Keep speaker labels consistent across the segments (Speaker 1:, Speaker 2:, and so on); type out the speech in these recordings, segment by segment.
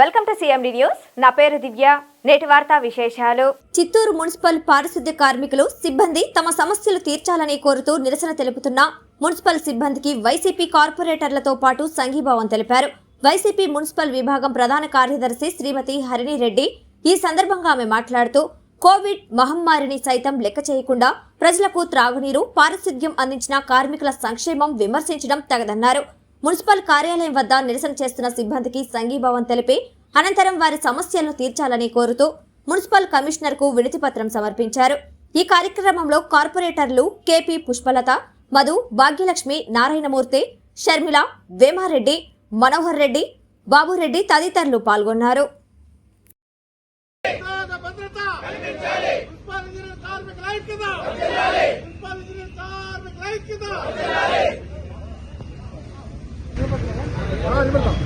Speaker 1: welcome to CMD news నా పేరు దివ్య. నేటి వార్తా విశేషాలు. చిత్తూరు మున్సిపల్ పారిశుద్ధ్య కార్మికులు సిబ్బంది తమ సమస్యలు తీర్చాలని కోరుతూ నిరసన తెలుపుతున్న మున్సిపల్ సిబ్బందికి వైసీపీ కార్పొరేటర్లతో పాటు సంఘీభావం తెలిపారు. వైసీపీ మున్సిపల్ విభాగం ప్రధాన కార్యదర్శి శ్రీమతి హరిణి రెడ్డి ఈ సందర్భంగా ఆమె మాట్లాడుతూ కోవిడ్ మహమ్మారిని సైతం లెక్క చేయకుండా ప్రజలకు త్రాగునీరు పారిశుద్ధ్యం అందించిన కార్మికుల సంక్షేమం విమర్శించడం తగదన్నారు. మున్సిపల్ కార్యాలయం వద్ద నిరసన చేస్తున్న సిబ్బందికి సంఘీభావం తెలిపి అనంతరం వారి సమస్యలను తీర్చాలని కోరుతూ మున్సిపల్ కమిషనర్కు వినతిపత్రం సమర్పించారు. ఈ కార్యక్రమంలో కార్పొరేటర్లు కేపీ పుష్పలత మధు భాగ్యలక్ష్మి నారాయణమూర్తి షర్మిల వేమారెడ్డి మనోహర్ రెడ్డి బాబురెడ్డి తదితరులు పాల్గొన్నారు.
Speaker 2: ఉద్యోగ வேண்டும்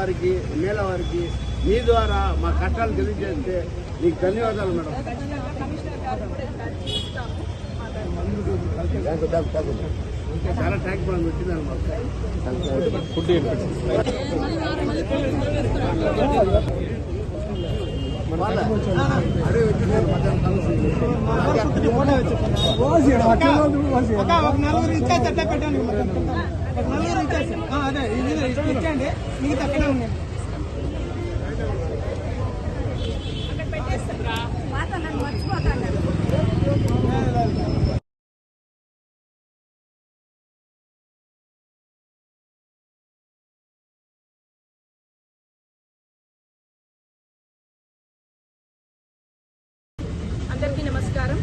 Speaker 3: వారికి మేళ వారికి మీ ద్వారా మా కష్టాలు తెలియజేస్తే మీకు ధన్యవాదాలు మేడం. చాలా ట్యాంక్ మనం వచ్చిందన్నమాట ఫుడ్
Speaker 2: నలుగురు ఇచ్చేసి అట్లా పెట్టండి. నలుగురు ఇచ్చేసి అదే ఇచ్చేయండి. మిగతా అక్కడే ఉన్నాయి
Speaker 4: అందరికీ నమస్కారం.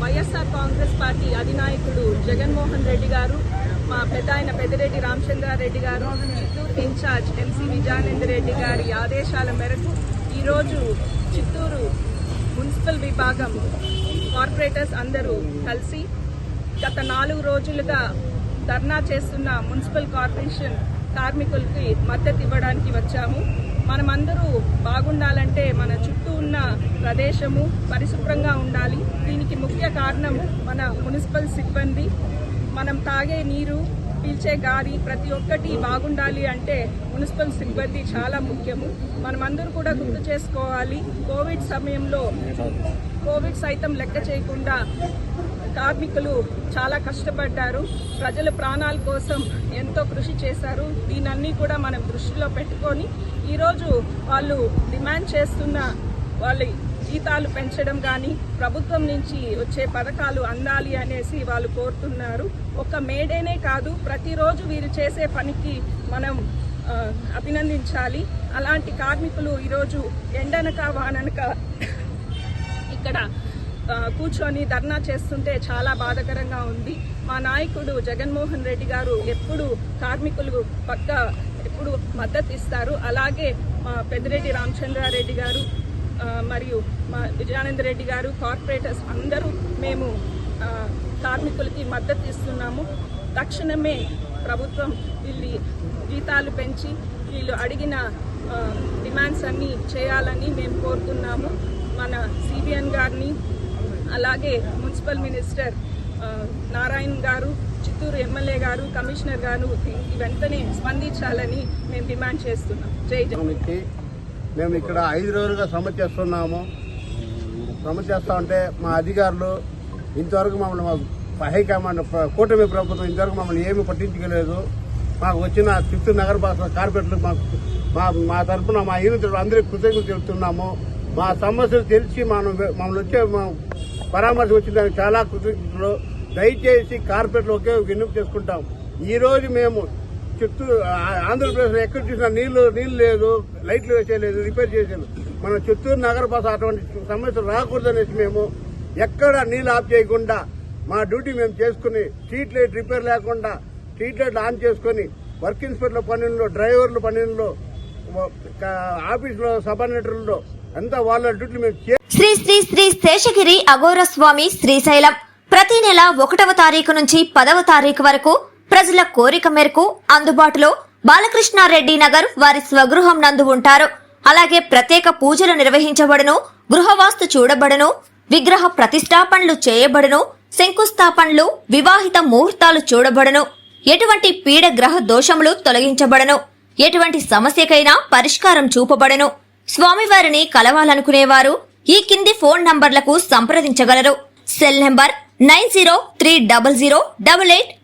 Speaker 4: వైఎస్ఆర్ కాంగ్రెస్ పార్టీ అధినాయకుడు జగన్మోహన్ రెడ్డి గారు మా పెద్ద ఆయన పెద్దిరెడ్డి రామచంద్రారెడ్డి గారు Chittoor in charge MC Vijayananda Reddy గారి ఆదేశాల మేరకు ఈరోజు చిత్తూరు మున్సిపల్ విభాగం కార్పొరేటర్స్ అందరూ కలిసి గత నాలుగు రోజులుగా ధర్నా చేస్తున్న మున్సిపల్ కార్పొరేషన్ కార్మికులకి మద్దతు ఇవ్వడానికి వచ్చాము. మనమందరూ బాగుండాలంటే మన చుట్టూ ఉన్న ప్రదేశము పరిశుభ్రంగా ఉండాలి. దీనికి ముఖ్య కారణం మన మున్సిపల్ సిబ్బంది. మనం తాగే నీరు పీల్చే గాలి ప్రతి ఒక్కటి బాగుండాలి అంటే మున్సిపల్ సిబ్బంది చాలా ముఖ్యము. మనమందరూ కూడా గుర్తు చేసుకోవాలి కోవిడ్ సమయంలో కోవిడ్ సైతం లెక్క చేయకుండా కార్మికులు చాలా కష్టపడ్డారు. ప్రజల ప్రాణాల కోసం ఎంతో కృషి చేశారు. దీనన్నీ కూడా మనం దృష్టిలో పెట్టుకొని ఈరోజు వాళ్ళు డిమాండ్ చేస్తున్న వాళ్ళ జీతాలు పెంచడం కానీ ప్రభుత్వం నుంచి వచ్చే పథకాలు అందాలి అనేసి వాళ్ళు కోరుతున్నారు. ఒక మేడేనే కాదు ప్రతిరోజు వీరు చేసే పనికి మనం అభినందించాలి. అలాంటి కార్మికులు ఈరోజు ఎండనక వాననక ఇక్కడ కూర్చొని ధర్నా చేస్తుంటే చాలా బాధాకరంగా ఉంది. మా నాయకుడు జగన్మోహన్ రెడ్డి గారు ఎప్పుడు కార్మికులు పక్క ఎప్పుడు మద్దతు ఇస్తారు. అలాగే మా పెద్దిరెడ్డి రామచంద్రారెడ్డి గారు మరియు మా విజయానంద రెడ్డి గారు కార్పొరేటర్స్ అందరూ మేము కార్మికులకి మద్దతు ఇస్తున్నాము. తక్షణమే ప్రభుత్వం వీళ్ళు జీతాలు పెంచి వీళ్ళు అడిగిన డిమాండ్స్ అన్నీ చేయాలని మేము కోరుతున్నాము. మన సిబిఎన్ గారిని అలాగే మున్సిపల్ మినిస్టర్ నారాయణ్ గారు చిత్తూరు ఎమ్మెల్యే గారు కమిషనర్ గారు వెంటనే స్పందించాలని మేము డిమాండ్ చేస్తున్నాం. జై జగన్.
Speaker 3: మేము ఇక్కడ ఐదు రోజులుగా సమ్మె చేస్తున్నాము. సమ్మె చేస్తా ఉంటే మా అధికారులు ఇంతవరకు మమ్మల్ని మా హైకమాండ్ కూటమి ప్రభుత్వం ఇంతవరకు మమ్మల్ని ఏమీ పట్టించుకోలేదు. మాకు వచ్చిన చిత్తూరు నగర భాష కార్పొరేట్లు మాకు మా మా తరఫున మా యూనిట్ అందరికీ కృతజ్ఞతలు చెబుతున్నాము. మా సమస్యలు తెలిసి మనం మమ్మల్ని వచ్చే పరామర్శ వచ్చిన దానికి చాలా కృతజ్ఞతలు. దయచేసి కార్పొరేట్లు ఒకే విన్నపం చేసుకుంటాం. ఈ రోజు మేము చిత్తూరు ఆంధ్రప్రదేశ్లో ఎక్కడ చూసినా నీళ్ళు నీళ్ళు లేదు లైట్లు వేసేయలేదు రిపేర్ చేసేది. మన చిత్తూరు నగర బస్ అటువంటి సమస్యలు రాకూడదనేసి మేము ఎక్కడ నీళ్ళు ఆఫ్ చేయకుండా మా డ్యూటీ మేము చేసుకుని స్ట్రీట్ లైట్ రిపేర్ లేకుండా స్ట్రీట్ లైట్ ఆన్ చేసుకుని వర్క్ ఇన్స్పెక్టర్ పనుల్లో డ్రైవర్లు పనుల్లో ఆఫీసులో సబార్డినేటర్లలో అంతా వాళ్ళ డ్యూటీ మేము
Speaker 1: శ్రీ శ్రీ శ్రీ శేషగిరి అఘోర స్వామి శ్రీశైలం. ప్రతి నెల ఒకటవ తారీఖు నుంచి పదవ తారీఖు వరకు ప్రజల కోరిక మేరకు అందుబాటులో బాలకృష్ణారెడ్డి నగర్ వారి స్వగృహం నందు ఉంటారు. అలాగే ప్రత్యేక పూజలు నిర్వహించబడును గృహవాస్తు చూడబడును విగ్రహ ప్రతిష్టాపనలు చేయబడును శంకుస్థాపనలు వివాహిత ముహూర్తాలు చూడబడును. ఎటువంటి పీడ గ్రహ దోషములు తొలగించబడను. ఎటువంటి సమస్యకైనా పరిష్కారం చూపబడను. స్వామివారిని కలవాలనుకునేవారు ఈ కింది ఫోన్ నంబర్లకు సంప్రదించగలరు. Cell number nine zero three double zero double eight